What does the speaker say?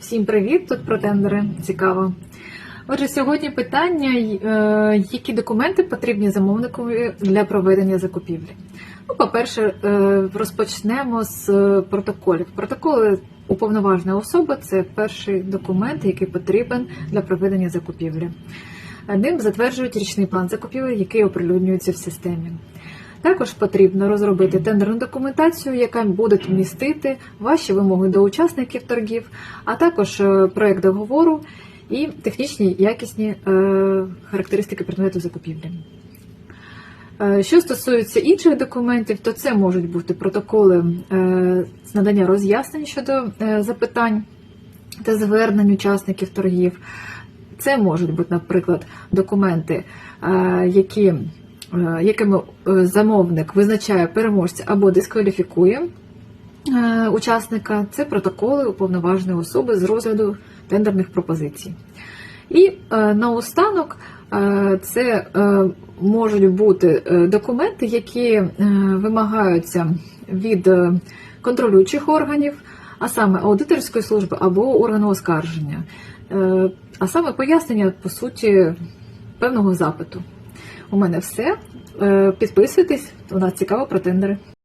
Всім привіт! Тут про тендери. Цікаво. Отже, сьогодні питання, е, які документи потрібні замовникові для проведення закупівлі. Ну, по-перше, е, розпочнемо з е, протоколів. Протоколи уповноваженої особи це перший документ, який потрібен для проведення закупівлі. Ним затверджують річний план закупівлі, який оприлюднюється в системі. Також потрібно розробити тендерну документацію, яка буде містити ваші вимоги до учасників торгів, а також е, проект договору і технічні якісні е, характеристики предмету закупівлі. Е, Що стосується інших документів, то це можуть бути протоколи з надання роз'яснень щодо запитань та звернень учасників торгів. Це можуть бути, наприклад, документи, які, якими е, замовник визначає переможця або дискваліфікує е, учасника. Це протоколи уповноваженої особи з розгляду тендерних пропозицій. І е, наостанок е, це е, можуть бути е, документи, які е, вимагаються від е, контролюючих органів, а саме аудиторської служби або органу оскарження, Е, а саме пояснення по суті певного запиту. У мене все. Е, Підписуйтесь, у нас цікаво про тендери.